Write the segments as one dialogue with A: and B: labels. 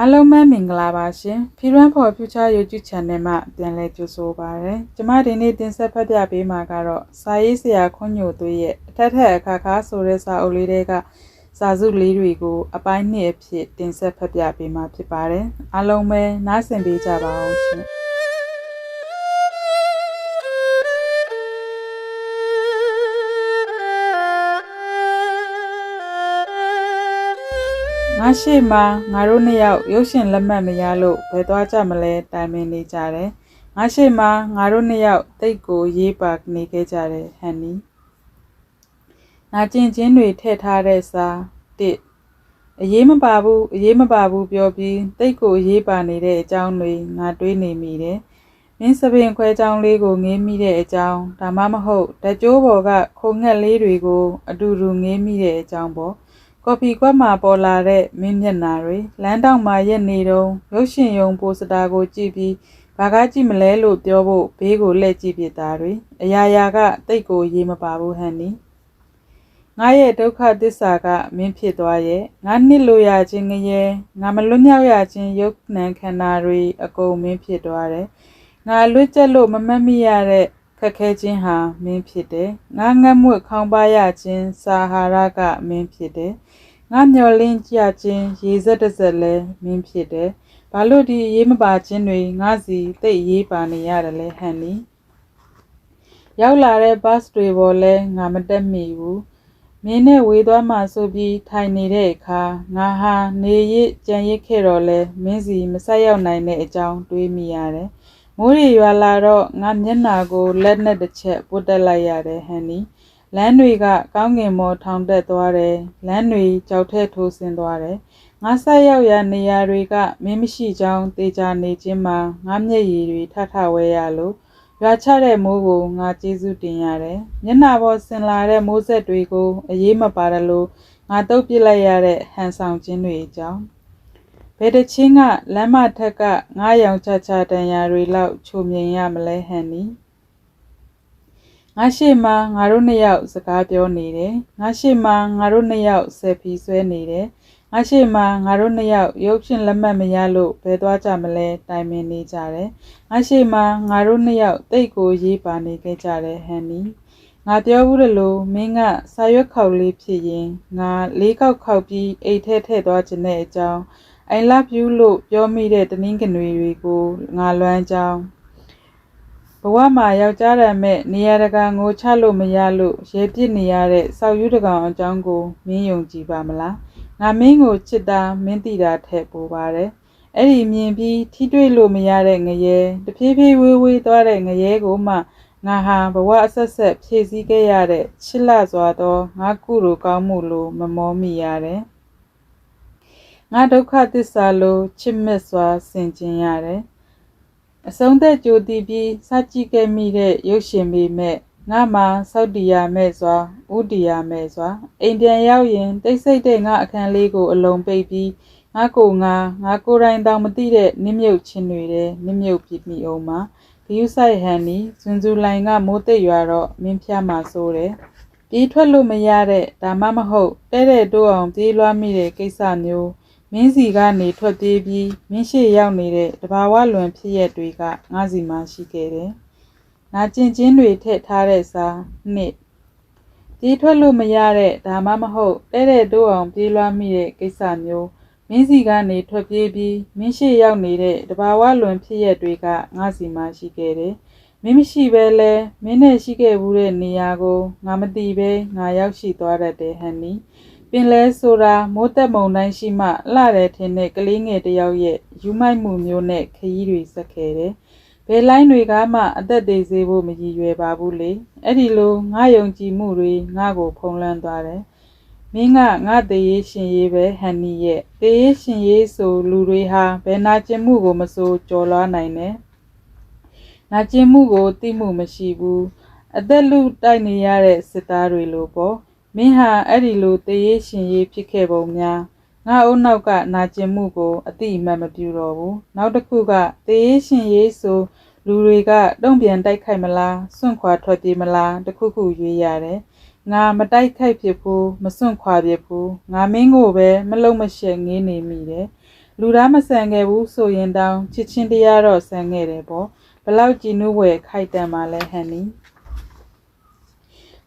A: အားလုံးပဲမင်္ဂလာပါရှင် P1 for Future YouTube Channel မှာပြန်လည်ကြိုဆိုပါရစေ။ကျမဒီနေ့တင်ဆက်ဖတ်ပြပေးမှာကတော့စာရေးဆရာခွန်ညိုသွေးရဲ့အထက်ထက်အခါခါဆိုတဲ့စာအုပ်လေးတွေကစာစုလေးတွေကို အပိုင်းနှစ်အဖြစ်တင်ဆက်ဖတ်ပြပေးမှာဖြစ်ပါတယ်။အားလုံးပဲနားဆင်ပေးကြပါဦးရှင်။ ငါရှိမှငါတို့နှစ်ယောက်ရုပ်ရှင်လက်မှတ်မရလို့ဘယ်သွားကြမလဲတိုင်ပင်နေကြတယ်။ငါရှိမှငါတို့နှစ်ယောက်တိတ်ကိုရေးပါနေခဲ့ကြတယ်ဟန်နီ။နာကျင်ချင်းတွေထည့်ထားတဲ့စာတစ်အရေးမပါဘူးအရေးမပါဘူးပြောပြီးတိတ်ကိုရေးပါနေတဲ့အကြောင်းတွေငါတွေးနေမိတယ်။မင်းစပင်ခွဲကြောင်းလေးကိုငေးမိတဲ့အကြောင်းဒါမှမဟုတ်တကြိုးပေါ်ကခုံငှက်လေးတွေကို အတူတူငေးမိတဲ့အကြောင်းပေါ့။ ကော်ဖီကွက်မှာပေါ်လာတဲ့မင်းမျက်နှာတွေလမ်းတောင်မှာရက်နေတုံးရုပ်ရှင်ရုံပိုစတာကိုကြည့်ပြီးဘာကကြည့်မလဲလို့ပြောဖို့ဘေးကိုလှည့်ကြည့်ပြတာတွေအရာရာကတိတ်ကိုရေးမပါဘူးဟန်နီငါရဲ့ဒုက္ခသစ္စာကမင်းဖြစ်သွားရဲ့ငါနှစ်လိုရခြင်းငရဲငါမလွတ်မြောက်ရခြင်းယုတ်နှံခန္ဓာတွေအကုန်မင်းဖြစ်သွားတယ်ငါလွတ်ကျက်လို့မမတ်မိရတဲ့ ခက်ခဲခြင်းဟာမင်းဖြစ်တယ်ငါငတ်မွတ်ခေါင်းပါရခြင်းစာဟာရကမင်းဖြစ်တယ်ငါမျောလင်းကြခြင်းရေစက်တစ်စက်လဲမင်းဖြစ်တယ်ဘာလို့ဒီရေးမပါခြင်းတွေငါစီတိတ်ရေးပါနေရတယ်လဲဟန်နီရောက်လာတဲ့ဘတ်တွေပေါ်လဲငါမတက်မိဘူးမင်းနဲ့ဝေသွားမှဆိုပြီးထိုင်နေတဲ့အခါငါဟာနေရစ်ကြံရစ်ခဲ့တော့လဲမင်းစီမဆက်ရောက်နိုင်တဲ့အကြောင်းတွေးမိရတယ် မိုးရီရွာလာတော့ငါမျက်နာကိုလက်နဲ့တစ်ချက်ပုတ်တက်လိုက်ရတယ်ဟန်နီလမ်းတွေကကောင်းကင်မော်ထောင်တက်သွားတယ်လမ်းတွေကြောက်ထဲထိုးဆင်းသွားတယ်ငါဆက်ရောက်ရာနေရာတွေကမင်းမရှိကြောင်းတေချာနေခြင်းမှာငါမျက်ရည်တွေထထဝဲရလို့ရွာချတဲ့မိုးကိုငါကျေးဇူးတင်ရတယ်မျက်နှာပေါ်ဆင်လာတဲ့မိုးဆက်တွေကိုအရေးမပါရလို့ငါတုပ်ပစ်လိုက်ရတဲ့ဟန်ဆောင်ခြင်းတွေအကြောင်း ဘယ်တချင်းကလမ်းမထက်ကငါရောင်ချချတန်ရာတွေလောက်ချုံမြင်ရမလဲဟန်နီငါရှိမှငါတို့နှစ်ယောက်စကားပြောနေတယ်ငါရှိမှငါတို့နှစ်ယောက်ဆယ်ဖီဆွဲနေတယ်ငါရှိမှငါတို့နှစ်ယောက်ရုပ်ရှင်လက်မှတ်မရလို့ဘယ်သွားကြမလဲတိုင်ပင်နေကြတယ်ငါရှိမှငါတို့နှစ်ယောက်တိတ်ကိုရေးပါနေခဲ့ကြတယ်ဟန်နီငါပြောဘူးလို့မင်းကစာရွက်ခေါက်လေးဖြစ်ရင်ငါလေးခေါက်ခေါက်ပြီးအိတ်ထဲထည့်သွားခြင်းတဲ့အကြောင်း I love you လို့ပြောမိတဲ့တနင်္ဂနွေတွေကိုငါလွမ်းကြောင်းဘဝမှာယောက်ျားတမ်းမဲ့နေရာတကာငိုချလို့မရလို့ရဲပြစ်နေရတဲ့ဆောက်ယူးတကောင်အကြောင်းကိုမင်းယုံကြည်ပါမလားငါမင်းကိုချစ်တာမင်းသိတာထက်ပိုပါတယ်အဲ့ဒီမြင်ပြီးထိတွေ့လို့မရတဲ့ငရဲတဖြည်းဖြည်းဝေးဝေးသွားတဲ့ငရဲကိုမှငါဟာဘဝအဆက်ဆက်ဖြည့်ဆည်းခဲ့ရတဲ့ချစ်လစွာသောငါကုလိုကောင်းမှုလိုမမောမိရတယ် ငါဒုက္ခသစ္စာလိုချစ်မြတ်စွာဆင်ခြင်ရတယ်အဆုံးသက်ကြိုတည်ပြီးစကြည့်ခဲ့မိတဲ့ရုပ်ရှင်ပေမဲ့ငါမှစောက်တီယာမဲ့စွာဥတီယာမဲ့စွာအိမ်ပြန်ရောက်ရင်တိတ်ဆိတ်တဲ့ငါအခန်းလေးကိုအလုံးပိတ်ပြီးငါကိုငါငါကိုယ်တိုင်တောင်မသိတဲ့နစ်မြုပ်ချင်းတွေတဲ့နစ်မြုပ်ပြမိအောင်မှာဂယုဆိုင်ဟန်နီဇွန်ဇူလိုင်ကမိုးသိပ်ရွာတော့မင်းဖျားမှာစိုးတယ်ပြေးထွက်လို့မရတဲ့ဒါမှမဟုတ်တဲ့တဲ့တိုးအောင်ပြေးလွှားမိတဲ့ကိစ္စမျိုး မင်းစီကနေထွက်ပြေးပြီးမင်းရှိရောက်နေတဲ့တဘာဝလွန်ဖြစ်ရက်တွေကငါစီမှာရှိခဲ့တယ်။နာကျင်ချင်းတွေထည့်ထားတဲ့စာနှစ်ပြေးထွက်လို့မရတဲ့ဒါမှမဟုတ်တဲ့တဲ့တိုးအောင်ပြေးလွှားမိတဲ့ကိစ္စမျိုးမင်းစီကနေထွက်ပြေးပြီးမင်းရှိရောက်နေတဲ့တဘာဝလွန်ဖြစ်ရက်တွေကငါစီမှာရှိခဲ့တယ်။မင်းမရှိပဲလဲမင်းနဲ့ရှိခဲ့ဘူးတဲ့နေရာကိုငါမသိပဲငါရောက်ရှိသွားတတ်တယ်ဟန်နီ။ ပင်လဲဆိုတာမိုးတက်မုန်တိုင်းရှိမှလှတယ်ထင်တဲ့ကလေးငယ်တယောက်ရဲ့ယူမိုက်မှုမျိုးနဲ့ခရီးတွေဆက်ခဲ့တယ်။ဘယ်လိုင်းတွေကမှအသက်သေးစေဖို့မရည်ရွယ်ပါဘူးလေ။အဲ့ဒီလိုငါယုံကြည်မှုတွေငါ့ကိုဖုံးလွှမ်းသွားတယ်။မင်းကငါတေးရေးရှင်ရေးပဲဟန်နီရဲ့တေးရေးရှင်ရေးဆိုလူတွေဟာဘယ်နာကျင်မှုကိုမဆိုကြော်လွှားနိုင်တယ်။နာကျင်မှုကိုသိမှုမရှိဘူး။အသက်လူတိုက်နေရတဲ့စစ်သားတွေလိုပေါ့။ မင်းဟာအဲ့ဒီလိုတရေရှင်ရေးဖြစ်ခဲ့ပုံများငါအုပ်နောက်ကနာကျင်မှုကိုအတိအမှတ်မပြုတော့ဘူးနောက်တစ်ခုကတရေရှင်ရေးဆိုလူတွေကတုံ့ပြန်တိုက်ခိုက်မလားစွန့်ခွာထွက်ပြေးမလားတခုခုရွေးရတယ်ငါမတိုက်ခိုက်ဖြစ်ဘူးမစွန့်ခွာဖြစ်ဘူးငါမင်းကိုပဲမလုံးမရှက်ငေးနေမိတယ်လူသားမဆန်ခဲ့ဘူးဆိုရင်တောင်ချစ်ချင်းတရားတော့ဆန်ခဲ့တယ်ပေါ့ဘလောက်ကြည်နူးဝယ်ခိုက်တန်ပါလဲဟန်နီ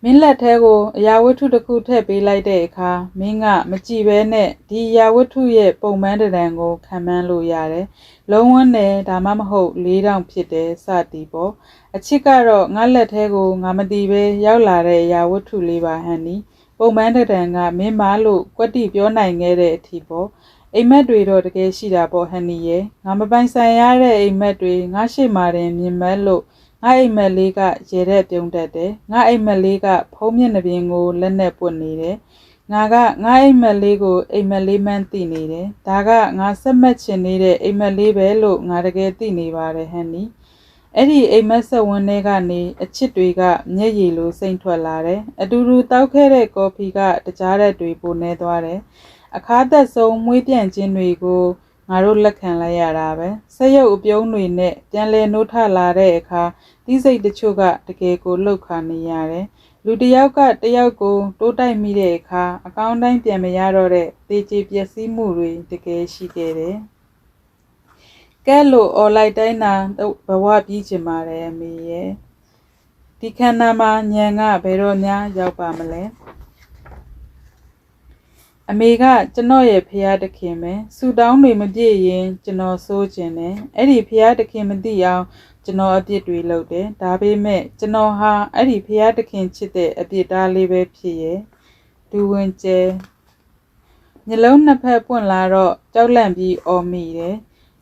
A: မင်းလက်ထဲကိုအရာဝတ္ထုတစ်ခုထည့်ပေးလိုက်တဲ့အခါမင်းကမကြည့်ဘဲနဲ့ဒီအရာဝတ္ထုရဲ့ပုံမှန်တံကိုခံမှန်းလို့ရတယ်လုံးဝနဲ့ဒါမှမဟုတ်လေးတောင်ဖြစ်တယ်စသည်ပေါ့အချစ်ကတော့ငါလက်ထဲကိုငါမသိပဲရောက်လာတဲ့အရာဝတ္ထုလေးပါဟန်နီပုံမှန်တံကမင်းမလို့ကွက်တိပြောနိုင်ခဲ့တဲ့အထီပေါ့အိမ်မက်တွေတော့တကယ်ရှိတာပေါ့ဟန်နီရဲ့ငါမပိုင်ဆိုင်ရတဲ့အိမ်မက်တွေငါရှိမှတင်မြင်မဲ့လို့ ငါအိမ်မက်လေးကရေတဲ့ပြုံးတတ်တယ်ငါအိမ်မက်လေးကဖုံးမျက်နှာပြင်ကိုလက်နဲ့ပွတ်နေတယ်ငါကငါအိမ်မက်လေးကိုအိမ်မက်လေးမှန်းသိနေတယ်ဒါကငါစက်မက်ချင်နေတဲ့အိမ်မက်လေးပဲလို့ငါတကယ်သိနေပါတယ်ဟန်နီအဲ့ဒီအိမ်မက်ဆက်ဝန်းထဲကနေအချစ်တွေကမျက်ရည်လိုစိမ့်ထွက်လာတယ်အတူတူတောက်ခဲ့တဲ့ကော်ဖီကတကြားတဲ့တွေပိုနေသွားတယ်အခါသက်ဆုံးမွေးပြန်ခြင်းတွေကို ငါတို့လက်ခံလိုက်ရတာပဲဆက်ရုပ်အပြုံးတွေနဲ့ပြန်လဲနှုတ်ထလာတဲ့အခါတီးစိတ်တချို့ကတကယ်ကိုလှုပ်ခါနေရတယ်လူတယောက်ကတယောက်ကိုတိုးတိုက်မိတဲ့အခါအကောင်းတိုင်းပြန်မရတော့တဲ့တေချေပျက်စီးမှုတွေတကယ်ရှိခဲ့တယ်ကဲလို့អော်လိုက်တိုင်းနာဘဝပြီးချင်ပါတယ်အမေရဲ့ဒီခန္ဓာမှာညံကဘယ်တော့များရောက်ပါမလဲ အမေကကျွန်တော်ရဲ့ဖရားတခင်ပဲဆူတောင်းတွေမပြည့်ရင်ကျွန်တော်စိုးကျင်တယ်အဲ့ဒီဖရားတခင်မသိအောင်ကျွန်တော်အပြစ်တွေလုပ်တယ်ဒါပေမဲ့ကျွန်တော်ဟာအဲ့ဒီဖရားတခင်ချစ်တဲ့အပြစ်သားလေးပဲဖြစ်ရဲ့ဒူဝင်ကျဲမျက်လုံးနှစ်ဖက်ပွင့်လာတော့ကြောက်လန့်ပြီးအော်မိတယ်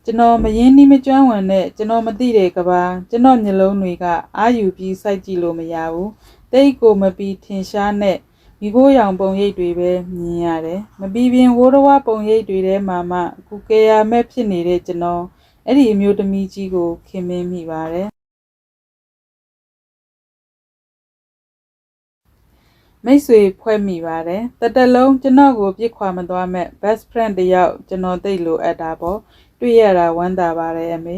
A: ကျွန်တော်မရင်းနှီးမကျွမ်းဝင်တဲ့ကျွန်တော်မသိတဲ့ကဘာကျွန်တော်မျက်လုံးတွေကအာယူပြီးစိုက်ကြည့်လို့မရဘူးတိတ်ကိုမပြီးထင်ရှားနဲ့ မိခိုးရောင်ပုံရိပ်တွေပဲမြင်ရတယ်မပြီးပြင်းဝိုးတော်ဝပုံရိပ်တွေထဲမှာမှကုကေယာမဲ့ဖြစ်နေတဲ့ကျွန်တော်အဲ့ဒီအမျိုးသမီးကြီးကိုခင်မင်းမိပါတယ်မိတ်ဆွေဖွဲ့မိပါတယ်တတလုံးကျွန်တော်ကိုပြစ်ခွာမသွားမဲ့ best friend တယောက်ကျွန်တော်သိလို့အပ်တာပေါ့တွေ့ရတာဝမ်းသာပါတယ်အမေ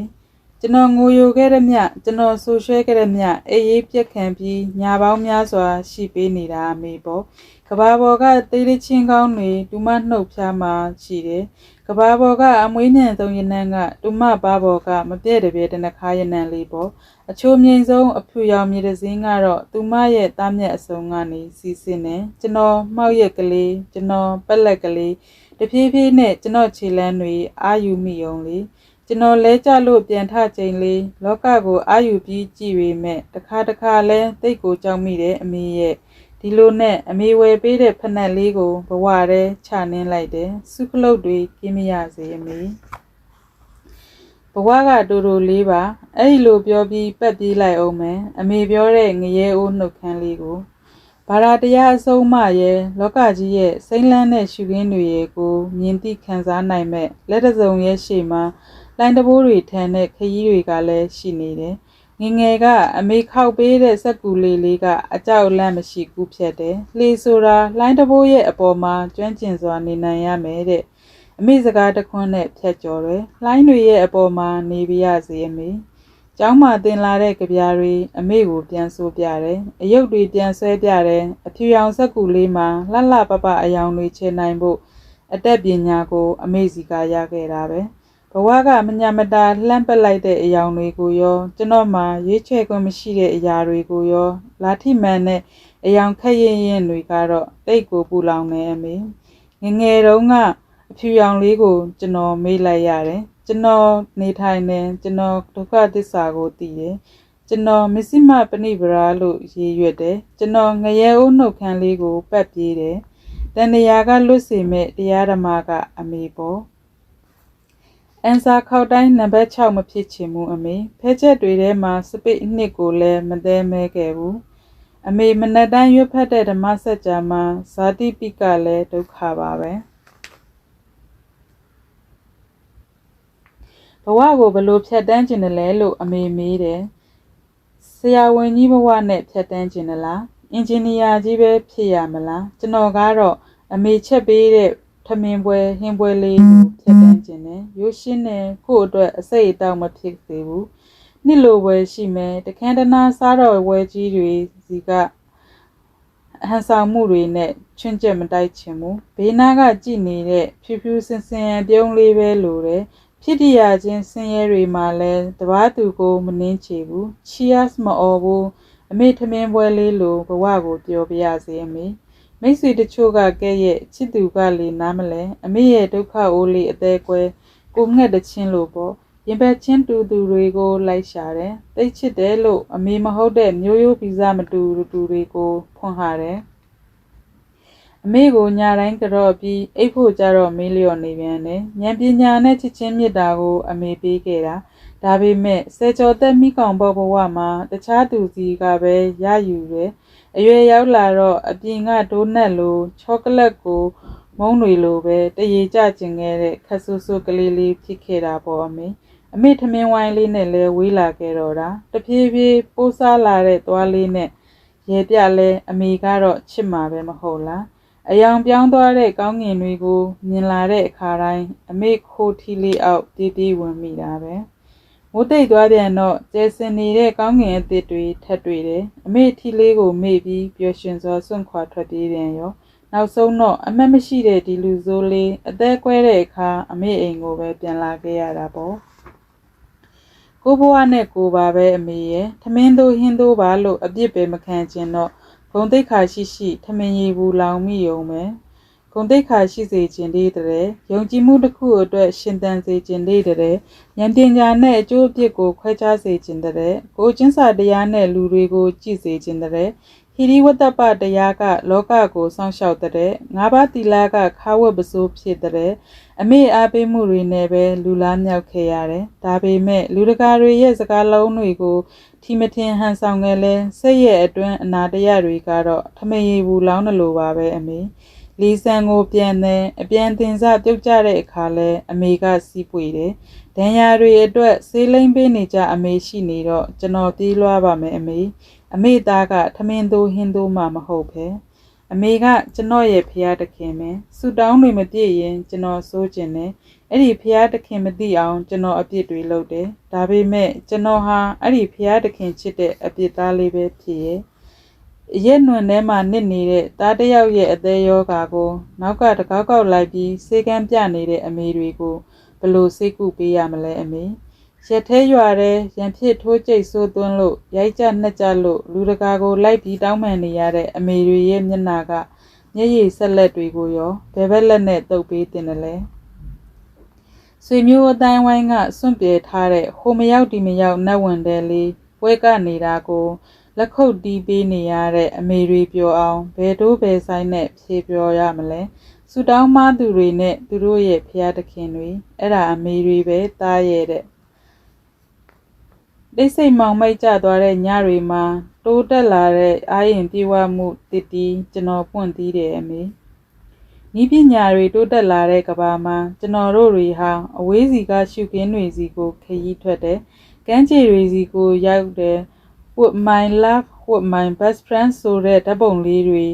A: ကျွန်တော်ငိုယိုခဲ့တဲ့မြကျွန်တော်ဆူရွှဲခဲ့တဲ့မြအေးရေးပြက်ခံပြီးညာပေါင်းများစွာ ရှိပေးနေတာအမေပေါ့ကဘာပေါ်ကတေးလေးချင်းကောင်းတွေဒူမနှုတ်ဖျားမှရှိတယ်ကဘာပေါ်ကအမွေးညံသုံးရနန်းကဒူမပါပေါ်ကမပြည့်တပြည့်တနခါရနန်းလေးပေါ့အချိုးမြိန်ဆုံးအဖြူရောင်မြေတစင်းကတော့သူမရဲ့သားမြက်အစုံကနေစီစဉ်နေကျွန်တော်မှောက်ရက်ကလေးကျွန်တော်ပက်လက်ကလေးတဖြည်းဖြည်းနဲ့ကျွန်တော်ခြေလမ်းတွေအာယူမိုံလေး ကျွန်တော်လဲကြလို့ပြန်ထချိန်လေးလောကကိုအာယူပြီးကြည့်ပေမဲ့တခါတခါလဲတိတ်ကိုကြောက်မိတယ်အမေရဲ့ဒီလိုနဲ့အမေဝယ်ပေးတဲ့ဖက်နှက်လေးကိုဘဝထဲချနှင်းလိုက်တယ်စုခလုတ်တွေကင်းမရစေအမေဘဝကတူတူလေးပါအဲ့ဒီလိုပြောပြီးပက်ပြေးလိုက်အောင်မယ်အမေပြောတဲ့ငရဲအိုးနှုတ်ခမ်းလေးကိုဘာသာတရားအဆုံးမရဲ့လောကကြီးရဲ့စိမ့်လန်းတဲ့ရှုခင်းတွေရဲ့ကိုမြင်သိခံစားနိုင်မဲ့လက်တစုံရဲ့ရှေ့မှာ လိုင်းတဘိုးတွေထန်တဲ့ခရီးတွေကလည်းရှိနေတယ်ငငယ်ကအမေခောက်ပေးတဲ့စက်ကူလေးလေးကအကြောက်လန့်မရှိကူးဖြတ်တယ်။လှေဆိုတာလိုင်းတဘိုးရဲ့အပေါ်မှာကျွမ်းကျင်စွာနေနိုင်ရမယ်တဲ့အမေစကားတခွန်းနဲ့ဖြတ်ကျော်တယ်။လိုင်းတွေရဲ့အပေါ်မှာနေပြရစီအမေ။ကျောင်းမှာတင်လာတဲ့ကြပြားတွေအမေကိုပြန်ဆိုပြတယ်။အယုတ်တွေပြန်ဆွဲပြတယ်။အဖြူရောင်စက်ကူလေးမှာလှလှပပအယောင်တွေချေနိုင်ဖို့အတက်ပညာကို အမေစီကရခဲ့တာပဲ။ ဘဝကမညာမတာလှမ်းပက်လိုက်တဲ့အယောင်တွေကိုရော ကျွန်တော်မှရွေးချယ်ခွင့်မရှိတဲ့အရာတွေကိုရော လာထိမှန်တဲ့အယောင်ခက်ရင်ရင်တွေကတော့တိတ်ကိုပူလောင်နေအမေငငယ်တုန်းကအဖြူရောင်လေးကို ကျွန်တော်မေးလိုက်ရတယ်ကျွန်တော်နေထိုင်နေကျွန်တော်ဒုက္ခသစ္စာကိုသိတယ်ကျွန်တော်မစ္စည်းမပဏိဗရာလို့ရေးရွက်တယ်ကျွန်တော်ငရဲဦးနှုတ်ခမ်းလေးကိုပတ်ပြေးတယ်တန်တရာကလွတ်စေမဲ့တရားဓမ္မကအမေပေါ့ အန်ဆာခောက်တိုင်းနံပါတ်6မဖြစ်ချင်ဘူးအမေဖဲချက်တွေထဲမှာစပိတ်အနှစ်ကိုလည်းမသေးမဲခဲ့ဘူးအမေမနက်တိုင်းရွတ်ဖတ်တဲ့ဓမ္မစကြာမှာဇာတိပိကလည်းဒုက္ခပါပဲဘဝကိုဘလို့ဖြတ်တန်းကျင်တယ်လဲလို့အမေမေးတယ်ဆရာဝန်ကြီးဘဝနဲ့ဖြတ်တန်းကျင်တယ်လားအင်ဂျင်နီယာကြီးပဲဖြစ်ရမလားကျွန်တော်ကတော့အမေချက်ပေးတဲ့ ထမင်းပွဲဟင်းပွဲလေးကိုဖြတ်တန်းခြင်းနဲ့ရိုးရှင်းတဲ့ကို့အတွက်အစိတ်အတောက်မဖြစ်စေဘူးနှစ်လိုပွဲရှိမယ်တခန်းတနာစားတော်ဝဲကြီးတွေစီကအဟန်ဆောင်မှုတွေနဲ့ချချွန့်ကျက်မတိုက်ချင်ဘူးဘေးနားကကြည်နေတဲ့ဖြူဖြူစင်စင်ရပြုံးလေးပဲလိုတယ်ဖြစ်တရာချင်းဆင်းရဲတွေမှာလဲတပားသူကိုမနှင်းချေဘူးချီယတ်မအော်ဘူးအမေထမင်းပွဲလေးလိုဘဝကိုပျော်ပြရစေအမေ မိတ်ဆွေတချို့ကကဲ့ရဲ့ချစ်သူကလေနားမလဲအမေရဲ့ဒုက္ခအိုးလေးအသေးကွဲကိုငှက်တချင်းလို့ပေါ့ရင်ဘတ်ချင်းတူသူတွေကိုလိုက်ရှာတယ်တိတ်ချစ်တယ်လို့အမေမဟုတ်တဲ့မျိုးရိုးဗီဇမတူတူတွေကိုဖွင့်ဟာတယ်အမေကိုညာတိုင်းကြော့ပြီးအိတ်ဖို့ကြတော့မေးလျော့နေပြန်တယ်ဉာဏ်ပညာနဲ့ချစ်ချင်းမြတ်တာကို အမေပေးခဲ့တာဒါပေမဲ့ဆယ်ကျော်သက်မိကောင်ဘောဘဝမှာတခြားသူစီကပဲရယူတယ် အရွယ်ရောက်လာတော့အပြင်ကဒိုနက်လိုချောကလက်ကိုမုံတွေလိုပဲတရေကြကျင်ခဲ့တဲ့ခက်ဆူဆူကလေးလေးဖြစ်ခဲ့တာပေါ့အမေအမေထမင်းဝိုင်းလေးနဲ့လဲဝေးလာခဲ့တော့တာတဖြည်းဖြည်းပိုးစားလာတဲ့သွားလေးနဲ့ရေပြလဲအမေကတော့ချစ်မှာပဲမဟုတ်လားအယောင်ပြောင်းသွားတဲ့ကောင်းငင်တွေကိုမြင်လာတဲ့အခါတိုင်းအမေခိုးထီလေးအောက်တည်တည်ဝင်မိတာပဲ မိုးတိတ်သွားပြန်တော့ကျဲစင်နေတဲ့ကောင်းငင်အသစ်တွေထပ်တွေ့တယ်အမေထီလေးကိုမေ့ပြီးပျော်ရွှင်စွာစွန့်ခွာထွက်ပြေးပြန်ရောနောက်ဆုံးတော့အမတ်မရှိတဲ့ဒီလူဆိုးလေးအသက်ကွဲတဲ့အခါအမေအိမ်ကိုပဲပြန်လာခဲ့ရတာပေါ့ကိုဘွားနဲ့ကိုပါပဲအမေရဲ့ထမင်းတို့ဟင်းတို့ပါလို့အပြစ်ပဲမခံချင်တော့ဂုံတိတ်ခါရှိရှိထမင်းရည်ဘူးလောင်မိုံပဲ ဂုံတိတ်ခါရှိစေခြင်းလေးတဲ့ယုံကြည်မှုတစ်ခုအတွက်ရှင်သန်စေခြင်းလေးတဲ့ဉာဏ်ပညာနဲ့အကျိုးအပြစ်ကိုခွဲခြားစေခြင်းတဲ့ကိုချင်းစာတရားနဲ့လူတွေကိုကြည်စေခြင်းတဲ့ဟိရိဝတ္တပတရားကလောကကိုစောင့်ရှောက်တဲ့ငါးပါးတီလာကခါဝတ်ပစိုးဖြစ်တဲ့အမေအားပေးမှုတွေနဲ့ပဲလူလားမြောက်ခဲ့ရတယ်။ဒါပေမဲ့လူတကာတွေရဲ့စကားလုံးတွေကိုထီမထင်ဟန်ဆောင်ခဲ့လဲစိတ်ရဲ့အတွင်းအနာတရတွေကတော့ထမရေဘူးလောင်းတယ်လို့ပါပဲအမေ။ လီဆန်ကိုပြန်တဲ့အပြန်တင်စပြုတ်ကြတဲ့အခါလဲအမေကစီးပွေတယ်။ဒဏ်ရာတွေအတွက်ဆေးလိမ့်ပေးနေကြအမေရှိနေတော့ကျွန်တော်ပြေးလွှားပါမယ်အမေ။အမေသားကထမင်းသိုးဟင်းသိုးမှမဟုတ်ပဲ။အမေကကျွန်တော်ရဲ့ဖះတခင်ပဲဆူတောင်းတွေမပြည့်ရင်ကျွန်တော်စိုးကျင်တယ်အဲ့ဒီဖះတခင်မသိအောင်ကျွန်တော်အပြစ်တွေလုပ်တယ်ဒါပေမဲ့ကျွန်တော်ဟာအဲ့ဒီဖះတခင်ချစ်တဲ့အပြစ်သားလေးပဲဖြစ်ရဲ့ ရက်နွန်ထဲမှာနစ်နေတဲ့သားတယောက်ရဲ့အသေးယောဂါကို နောက်ကတကောက်ကောက်လိုက်ပြီးစေကန်းပြနေတဲ့အမေတွေကိုဘလို့စိတ်ကူပေးရမလဲအမေရက်သေးရွာတဲ့ရန်ဖြစ်ထိုးကျိတ်ဆိုးသွန်းလို့ရိုက်ကြနှက်ကြလို့လူတကာကိုလိုက်ပြီးတောင်းပန်နေရတဲ့အမေတွေရဲ့မျက်နှာကမျက်ရည်ဆက်လက်တွေကိုရောဘယ်ဘက်လက်နဲ့တုပ်ပေးတင်တယ်လဲဆွေမျိုးအတိုင်းဝိုင်းကစွန့်ပြေထားတဲ့ဟိုမရောက်ဒီမရောက်နှက်ဝင်တယ်လေးပွဲကနေတာကို လက်ခုပ်တီးပေးနေရတဲ့အမေတွေပြောအောင်ဘယ်တို့ဘယ်ဆိုင်နဲ့ဖြေပြောရမလဲဆူတောင်းမသူတွေနဲ့သူတို့ရဲ့ဖျားတခင်တွေအဲ့ဒါအမေတွေပဲတားရဲ့တဲ့တိတ်ဆိတ်မောင်မိတ်ကျသွားတဲ့ညတွေမှာတိုးတက်လာတဲ့အာရင်ပြေဝမှုတည်တည်ကျွန်တော်ပွင့်သီးတယ်အမေဤပညာတွေတိုးတက်လာတဲ့ကဘာမှာကျွန်တော်တို့တွေဟာအဝေးစီကရှုခင်းတွေစီကိုခရီးထွက်တယ်ကမ်းခြေတွေစီကိုရောက်တယ် with my love with my best friend ဆိုတဲ့ဓာတ်ပုံလေးတွေ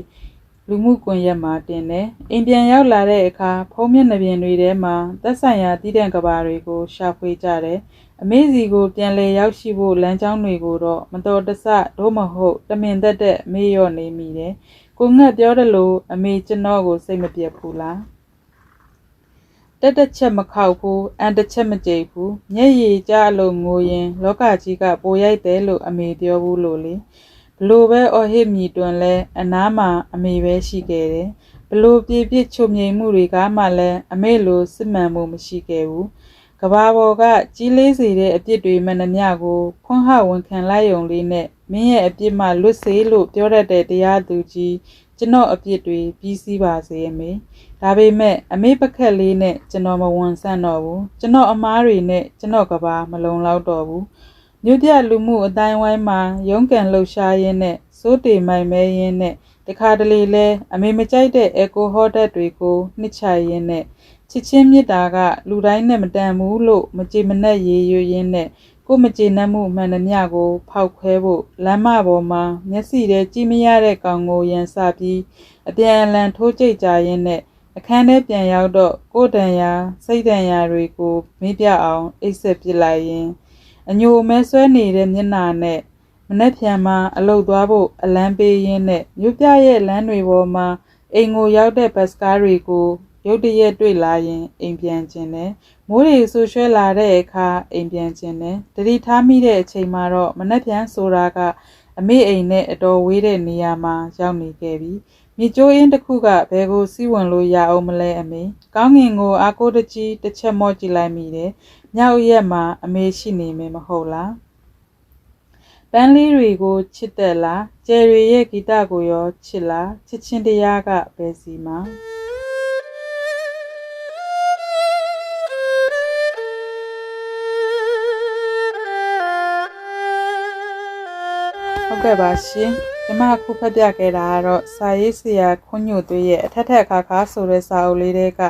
A: လူမှုကွန်ရက်မှာတင်တယ်။အိမ်ပြန်ရောက်လာတဲ့အခါဖုံးမျက်နှာပြင်တွေထဲမှာသက်ဆိုင်ရာတည်တဲ့ကဘာတွေကိုရှာဖွေကြတယ်။အမေစီကိုပြန်လည်ရောက်ရှိဖို့လမ်းကြောင်းတွေကိုတော့မတော်တဆဒို့မဟုတ်တမင်သက်သက်မေ့လျော့နေမိတယ်။ကိုငှက်ပြောတယ်လို့အမေကျွန်တော်ကိုစိတ်မပြတ်ဘူးလား။ တက်တက်ချက်မခောက်ဘူးအန်တစ်ချက်မကြိတ်ဘူးမျက်ရည်ကျလို့ငိုရင် လောကကြီးကပိုရိုက်တယ်လို့အမေပြောဘူးလို့လေ။ဘလို့ပဲအော်ဟစ်မြည်တွင်လဲအနားမှာအမေပဲရှိခဲ့တယ်ဘလို့ပြပြချုပ်မြိန်မှုတွေကမှလည်းအမေလိုစစ်မှန်မှုမရှိခဲ့ဘူးကဘာပေါ်ကကြီးလေးစေတဲ့အပြစ်တွေမှန်သမျှကိုခွန်းဟဝန်ခံလိုက်ုံလေးနဲ့မင်းရဲ့အပြစ်မှလွတ်စေလို့ပြောတတ်တဲ့တရားသူကြီး ကျွန်တော်အပြစ်တွေပြီးစီးပါစေအမေဒါပေမဲ့အမေပခက်လေးနဲ့ကျွန်တော်မဝန်ဆန့်တော့ဘူးကျွန်တော်အမားတွေနဲ့ကျွန်တော်ကဘာမလုံလောက်တော့ဘူးမြို့ပြလူမှုအတိုင်းဝိုင်းမှာရုန်းကန်လှုပ်ရှားရင်းနဲ့စိုးတေမိုင်မဲရင်းနဲ့တခါတလေလဲအမေမကြိုက်တဲ့အယ်ကိုဟောဓာတ်တွေကိုနှစ်ချရင်းနဲ့ချစ်ချင်းမြတ်တာကလူတိုင်းနဲ့မတန်ဘူးလို့မကြည်မနှက်ရေရွရင်းနဲ့ ကိုမကြည်နှက်မှုမှန်သမျှကို ဖောက်ခွဲဖို့လမ်းမပေါ်မှာ မျက်စိထဲကြည့်မရတဲ့ကောင်ကိုရန်စပြီးအပြန်အလှန်ထိုးကြိတ်ကြရင်းနဲ့အခန်းထဲပြန်ရောက်တော့ကိုတန်ရာစိတ်တန်ရာတွေကိုမေးပြအောင်အိတ်ဆက်ပစ်လိုက်ရင်အညိုမဲဆွဲနေတဲ့မျက်နှာနဲ့မနှက်ဖြန်မှာအလုတ်သွားဖို့အလံပေးရင်းနဲ့မြို့ပြရဲ့လမ်းတွေပေါ်မှာအိမ်ကိုရောက်တဲ့ဘတ်စကားတွေကိုရုတ်တရက်တွေ့လာရင်အိမ်ပြန်ခြင်းတယ် မိုးတွေဆူရွှဲလာတဲ့အခါအိမ်ပြန်ခြင်းတယ်တတိထားမိတဲ့အချိန်မှာတော့မနှက်ပြန်ဆိုတာကအမေအိမ်နဲ့အတော်ဝေးတဲ့နေရာမှာရောက်နေခဲ့ပြီမြေကျိုးအင်းတစ်ခုကဘယ်ကိုစီးဝင်လို့ရအောင်မလဲအမေကောင်းငင်ကိုအာကိုတကြီးတစ်ချက်မော့ကြည့်လိုက်မိတယ်မြောက်ရက်မှာအမေရှိနေမယ်မဟုတ်လားပန်းလေးတွေကိုချစ်တယ်လားကျယ်ရီရဲ့ဂီတကိုရောချစ်လားချစ်ချင်းတရားကဘယ်စီမှာ ဟုတ်ကဲ့ပါရှင်ကျမအခုဖတ်ပြခဲ့တာကတော့စာရေးဆရာခွန်ညိုသွေးရဲ့အထက်ထက်အခါခါဆိုတဲ့စာအုပ်လေးတွေက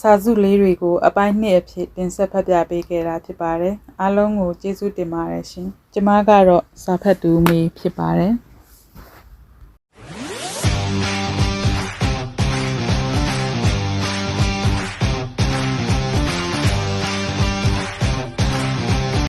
A: စာစုလေးတွေကိုအပိုင်းနှစ်အဖြစ်တင်ဆက်ဖတ်ပြပေးခဲ့တာဖြစ်ပါတယ်အားလုံးကိုကျေးဇူးတင်ပါတယ်ရှင်ကျမကတော့စာဖတ်သူမေဖြစ်ပါတယ်